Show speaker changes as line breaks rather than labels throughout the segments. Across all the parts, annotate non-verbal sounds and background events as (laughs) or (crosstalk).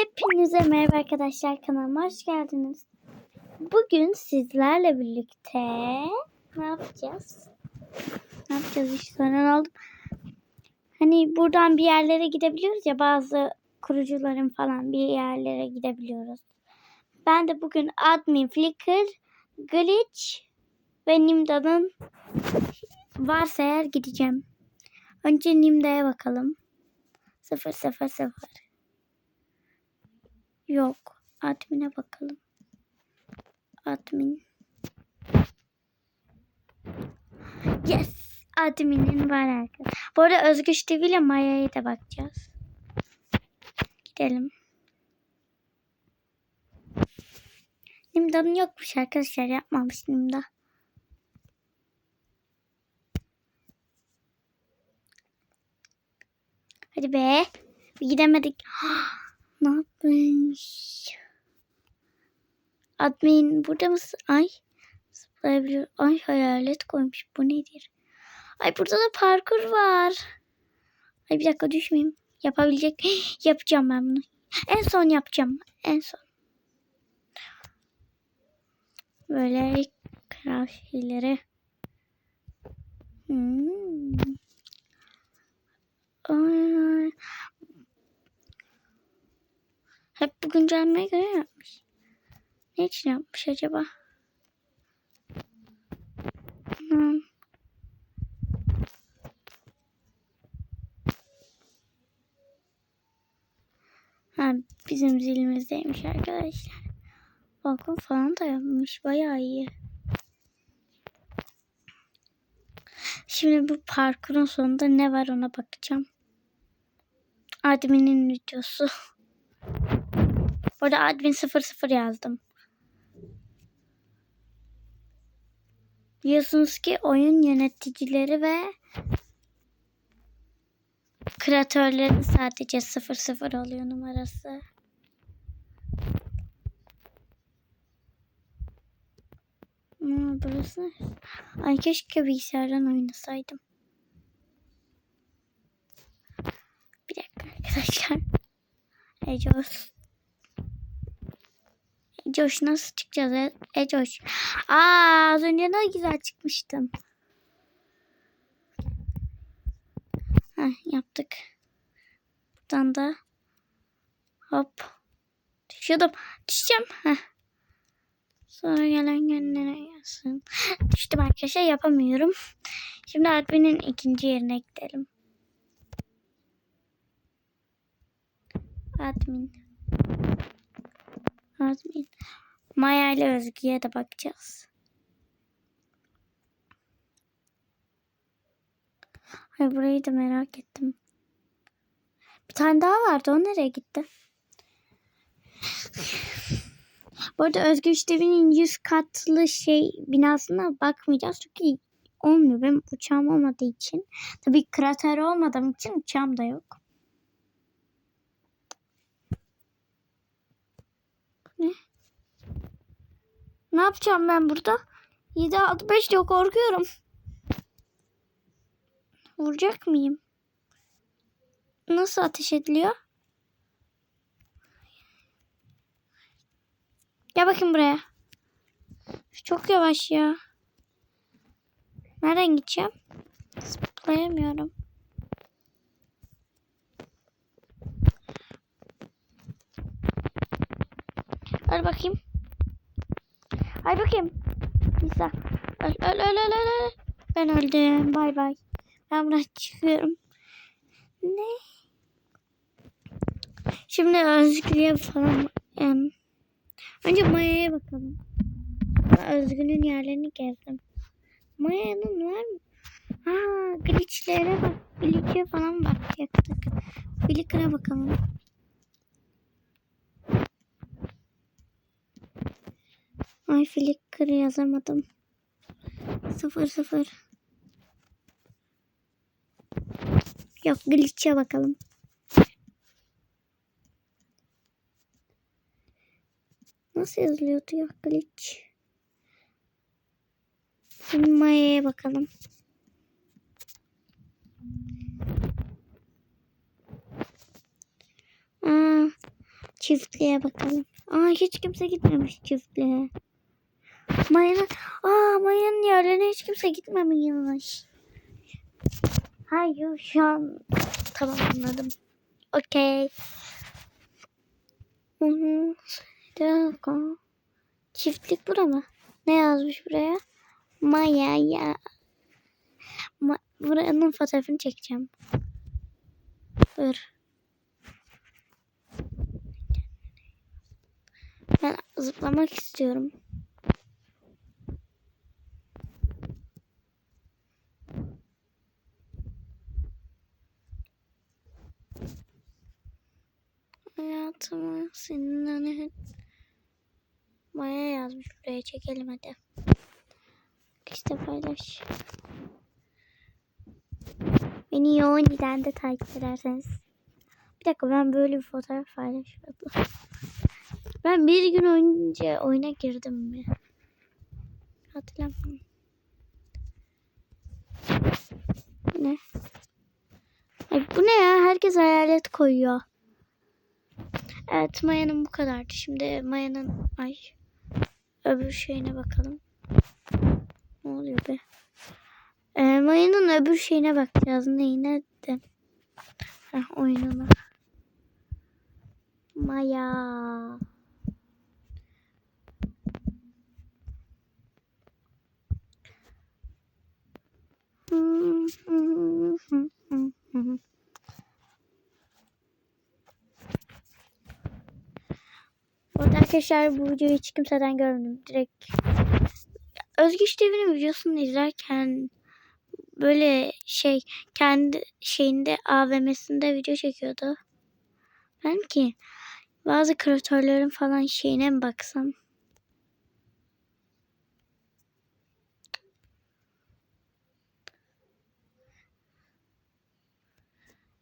Hepinize merhaba arkadaşlar kanalıma hoş geldiniz. Bugün sizlerle birlikte ne yapacağız? Ne yapacağız hiç soran oldum. Hani buradan bir yerlere gidebiliyoruz ya bazı kurucuların falan bir yerlere gidebiliyoruz. Ben de bugün admin Flickr, Glitch ve Nimda'nın varsa eğer gideceğim. Önce Nimda'ya bakalım. 0 0 0 Yok. Admin'e bakalım. Admin. Yes. Admin'in var arkadaşlar. Bu arada Özgüç TV ile Maya'ya da bakacağız. Gidelim. Nimda'nın yokmuş arkadaşlar. Yapmamış Nimda. Hadi be. Bir gidemedik. (gasps) ne yapmış? Admin burada mısın? Ay. Zıplayabiliyor. Ay hayalet koymuş. Bu nedir? Ay burada da parkur var. Ay bir dakika düşmeyeyim. Yapabilecek. (gasps) Yapacağım ben bunu. En son yapacağım. En son. Böyle kral şeyleri. Hmm. Ay. Hep bu güncellemeye göre yapmış. Ne için yapmış acaba? Hmm. Ha, bizim zilimizdeymiş arkadaşlar. Balkon falan da yapmış. Bayağı iyi. Şimdi bu parkurun sonunda ne var ona bakacağım. Admin'in videosu. (laughs) Orada admin 00 yazdım. Biliyorsunuz ki oyun yöneticileri ve kreatörlerin sadece 00 oluyor numarası. Hmm, burası. Ay keşke bilgisayardan oynasaydım. Bir dakika arkadaşlar. Ecos. Ecoş nasıl çıkacağız? E Ecoş. Aa az önce ne güzel çıkmıştım. Heh, yaptık. Buradan da hop. Düşüyordum. Düşeceğim. Heh. Sonra gelen gönlüne gelsin. Düştüm arkadaşlar yapamıyorum. Şimdi adminin ikinci yerine gidelim. Admin. Admin. Maya ile Özgü'ye de bakacağız. Ay burayı da merak ettim. Bir tane daha vardı. O nereye gitti? Bu arada Özgür Devinin 100 katlı şey binasına bakmayacağız. Çünkü olmuyor. Benim uçağım olmadığı için. Tabii krater olmadığım için uçağım da yok. Ne? Ne yapacağım ben burada? 7 6 5 diyor korkuyorum. Vuracak mıyım? Nasıl ateş ediliyor? Gel bakayım buraya. Çok yavaş ya. Nereden gideceğim? Zıplayamıyorum. Öl bakayım. Ay bakayım. Nisa. Öl öl öl öl öl. Ben öldüm. Bay bay. Ben buradan çıkıyorum. Ne? Şimdi Özgür'e falan em, Önce Maya'ya bakalım. Ben Özgün'ün yerlerini gezdim. Maya'nın var mı? Aa, glitchlere bak. Glitch'e falan bakacaktık. Flickr'a bakalım. Ay Flickr yazamadım. Sıfır sıfır. Yok glitch'e bakalım. Nasıl yazılıyordu ya glitch? Şimdi Maya'ya bakalım. Aa, Çiftliğe bakalım. Aa hiç kimse gitmemiş çiftliğe. Maya'nın, aa Maya'nın yerlerine hiç kimse gitmemiş. Hayır şu an tamam anladım. Okey. Çiftlik bura mı? Ne yazmış buraya? Maya ya. Ma buranın fotoğrafını çekeceğim. Dur. Ben zıplamak istiyorum. Hayatımı seninle Maya yazmış buraya çekelim hadi. İşte paylaş. Beni Yoğun'dan de takip ederseniz. Bir dakika ben böyle bir fotoğraf paylaşmadım. (laughs) Ben bir gün önce oyuna girdim mi? Hatırlamıyorum. Ne? Ay, bu ne ya? Herkes hayalet koyuyor. Evet Maya'nın bu kadardı. Şimdi Maya'nın ay öbür şeyine bakalım. Ne oluyor be? Ee, Maya'nın öbür şeyine bakacağız. Neyine de. Heh, oyununa. Maya. Burada arkadaşlar bu videoyu hiç kimseden görmedim. Direkt Özgüç TV'nin videosunu izlerken böyle şey kendi şeyinde AVM'sinde video çekiyordu. Ben ki bazı kreatörlerin falan şeyine mi baksam?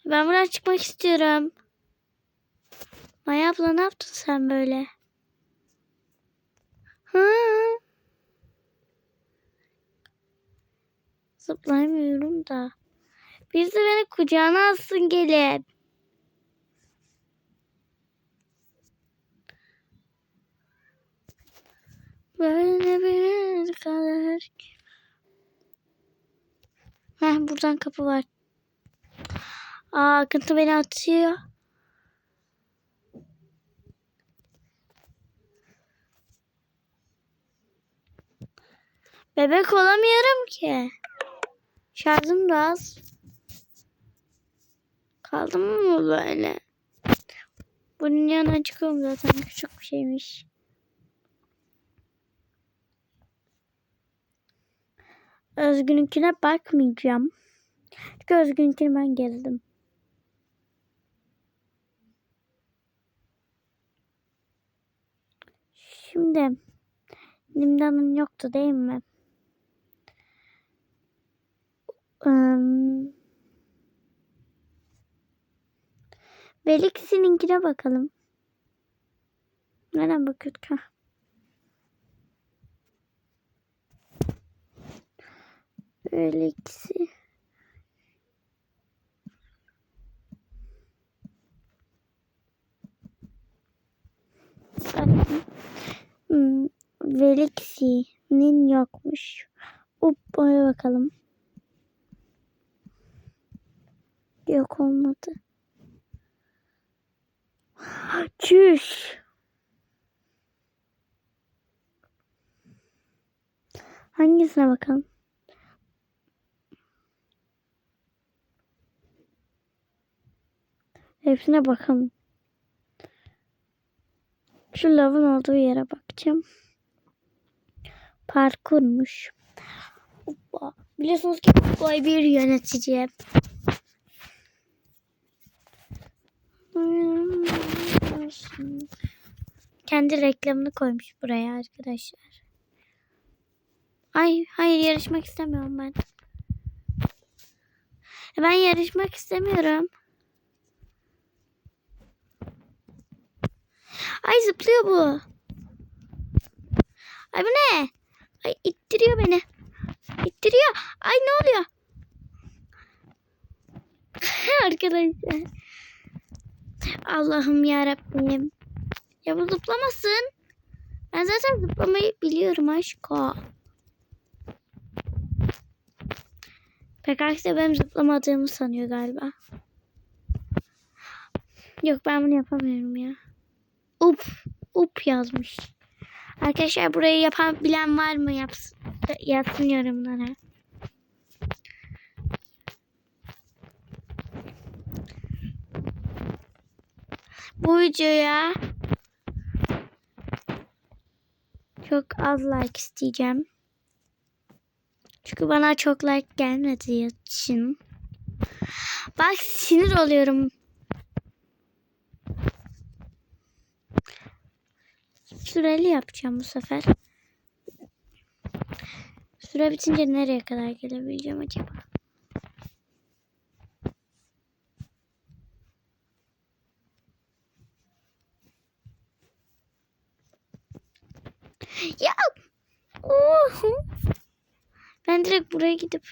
Ben buradan çıkmak istiyorum. Maya abla ne yaptın sen böyle? Zıplayamıyorum da. Birisi beni kucağına alsın gelip. Böyle bir kadar. Heh, buradan kapı var. Aa akıntı beni atıyor. Bebek olamıyorum ki. Şarjım da az. Kaldım mı böyle? Bunun yanına çıkıyorum zaten. Küçük bir şeymiş. Özgün'ünkine bakmayacağım. Çünkü Özgün'ünkini ben gezdim. Şimdi Nimdan'ın yoktu değil mi? Um, Velix'inkine bakalım. Nereden bakıyorduk? Ha? Velix'i. Hmm, Velixi'nin yokmuş. Uppa'ya bakalım. Yok olmadı. Çüş. Hangisine bakalım? Hepsine bakalım. Şu lavın olduğu yere bakacağım. Parkurmuş. Hoppa. Biliyorsunuz ki Boy bir yönetici. Kendi reklamını koymuş buraya arkadaşlar. Ay hayır yarışmak istemiyorum ben. Ben yarışmak istemiyorum. Ay zıplıyor bu. Ay bu ne? Ay ittiriyor beni. İttiriyor. Ay ne oluyor? (laughs) Arkadaşlar. Allah'ım ya Rabbim. Ya bu zıplamasın. Ben zaten zıplamayı biliyorum aşko. De benim zıplamadığımı sanıyor galiba. Yok ben bunu yapamıyorum ya. Up. Up yazmış. Arkadaşlar burayı yapabilen var mı? Yapsın, yazsın yorumlara. Bu videoya çok az like isteyeceğim. Çünkü bana çok like gelmediği için. Bak sinir oluyorum. Süreli yapacağım bu sefer. Süre bitince nereye kadar gelebileceğim acaba? Ya! Oh! Ben direkt buraya gidip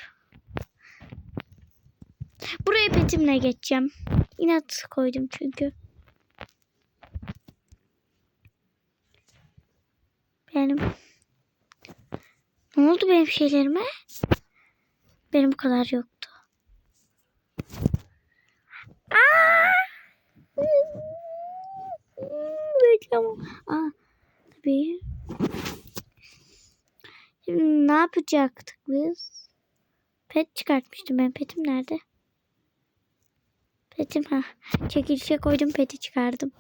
buraya petimle geçeceğim. İnat koydum çünkü. Benim ne oldu benim şeylerime? Benim bu kadar yoktu. Aa! Reklam. Aa, tabii. Ne yapacaktık biz? Pet çıkartmıştım ben. Petim nerede? Petim ha. Çekilişe koydum peti çıkardım.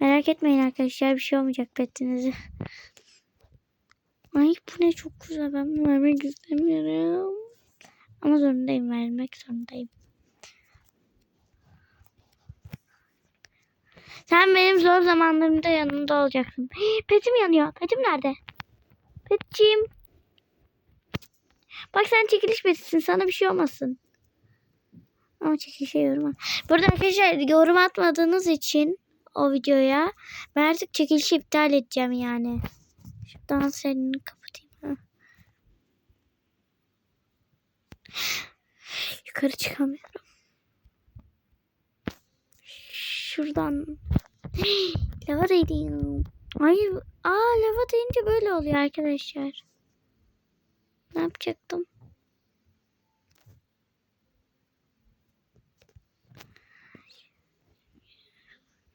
Merak etmeyin arkadaşlar bir şey olmayacak petinize. Ay bu ne çok güzel ben bunu vermek istemiyorum. Ama zorundayım vermek zorundayım. Sen benim zor zamanlarımda yanımda olacaksın. (gasps) Petim yanıyor. Petim nerede? Petciğim. Bak sen çekiliş petisin. Sana bir şey olmasın. Ama çekilişe yorum. Burada arkadaşlar yorum atmadığınız için o videoya ben artık çekilişi iptal edeceğim yani. Şu dans elini kapatayım. Ha. Yukarı çıkamıyorum. Şuradan. (gasps) lava Ay, aa lava değince böyle oluyor arkadaşlar. Ne yapacaktım?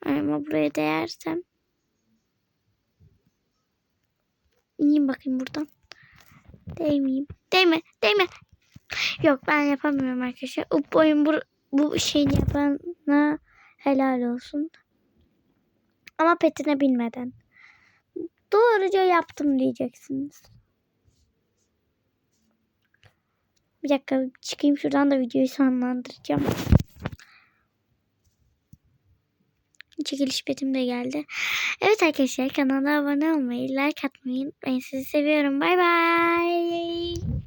Ama buraya değersem. İneyim bakayım buradan. Değmeyeyim. Değme. Değme. Yok ben yapamıyorum arkadaşlar. Bu oyun bu, bu şeyini yapana helal olsun. Ama petine bilmeden. Doğruca yaptım diyeceksiniz. Bir dakika çıkayım şuradan da videoyu sonlandıracağım. Çekiliş petim de geldi. Evet arkadaşlar kanala abone olmayı, like atmayı unutmayın. Sizi seviyorum. Bay bay.